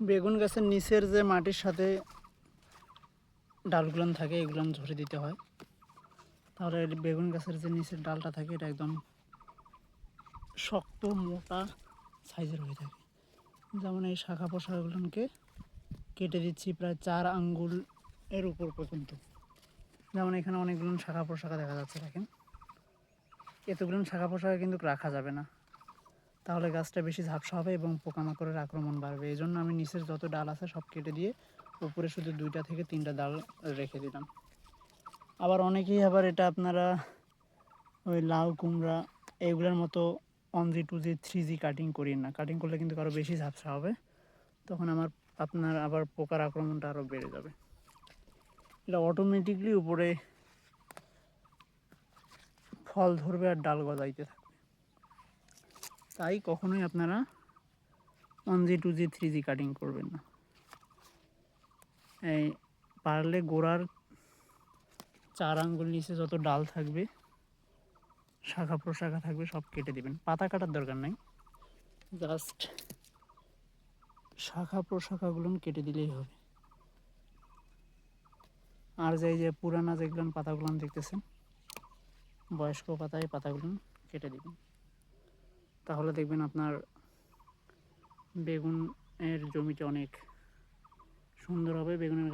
বেগুন গাছের নিচের যে মাটির সাথে ডালগুলো থাকে, এগুলো ঝরে দিতে হয়। তাহলে বেগুন গাছের যে নিচের ডালটা থাকে, এটা একদম শক্ত, মোটা সাইজের হয়ে থাকে। যেমন এই শাখা পোশাকগুলোকে কেটে দিচ্ছি প্রায় চার আঙ্গুল এর উপর পর্যন্ত। যেমন এখানে অনেকগুলো শাখা পোশাকা দেখা যাচ্ছে, দেখেন। এতগুলো শাখা পোশাকা কিন্তু রাখা যাবে না। তাহলে গাছটা বেশি ঝাপসা হবে এবং পোকামাকড়ের আক্রমণ বাড়বে। এই জন্য আমি নিচের যত ডাল আছে সব কেটে দিয়ে উপরে শুধু দুইটা থেকে তিনটা ডাল রেখে দিলাম। আবার অনেকেই আবার এটা আপনারা ওই লাউ, কুমড়া এইগুলোর মতো one G two G three G cutting করি না। কাটিং করলে কিন্তু আরও বেশি ঝাপসা হবে। তখন আমার আপনার আবার পোকার আক্রমণটা আরও বেড়ে যাবে। এটা অটোমেটিকলি উপরে ফল ধরবে আর ডাল গজাইতে থাকবে। তাই কখনোই আপনারা one G two G three G cutting করবেন না। এই পারলে গোড়ার চার আঙ্গুল নিচে যত ডাল থাকবে, শাখা প্রশাখা থাকবে, সব কেটে দিবেন। পাতা কাটার দরকার নাই। জাস্ট শাখা প্রশাখাগুলো কেটে দিলেই হবে। আর যে যে পুরানা যেগুলো পাতাগুলো দেখতেছেন, বয়স্ক পাতায় পাতাগুলো কেটে দিবেন। তাহলে দেখবেন আপনার বেগুনের জমিটা অনেক সুন্দর হবে বেগুনের